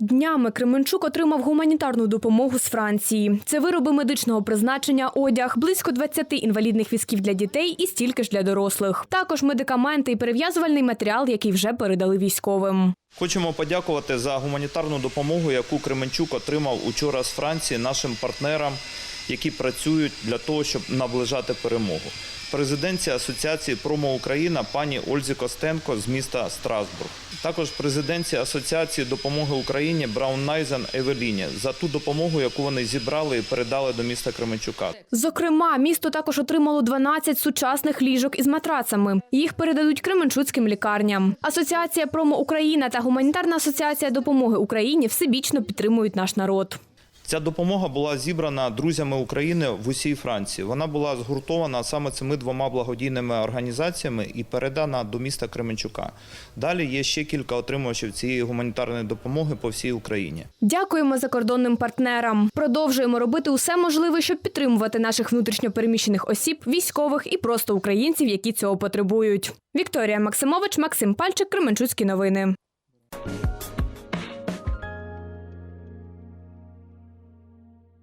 Днями Кременчук отримав гуманітарну допомогу з Франції. Це вироби медичного призначення, одяг, близько 20 інвалідних візків для дітей і стільки ж для дорослих. Також медикаменти і перев'язувальний матеріал, який вже передали військовим. Хочемо подякувати за гуманітарну допомогу, яку Кременчук отримав учора з Франції нашим партнерам, які працюють для того, щоб наближати перемогу. Президенція Асоціації Промо Україна пані Ользі Костенко з міста Страсбург. Також президенція Асоціації допомоги Україні Браун Найзен Евеліні за ту допомогу, яку вони зібрали і передали до міста Кременчука. Зокрема, місто також отримало 12 сучасних ліжок із матрацами. Їх передадуть кременчуцьким лікарням. Асоціація Промо Україна та гуманітарна асоціація допомоги Україні всебічно підтримують наш народ. Ця допомога була зібрана друзями України в усій Франції. Вона була згуртована саме цими двома благодійними організаціями і передана до міста Кременчука. Далі є ще кілька отримувачів цієї гуманітарної допомоги по всій Україні. Дякуємо закордонним партнерам. Продовжуємо робити усе можливе, щоб підтримувати наших внутрішньопереміщених осіб, військових і просто українців, які цього потребують. Вікторія Максимович, Максим Пальчик, Кременчуцькі новини.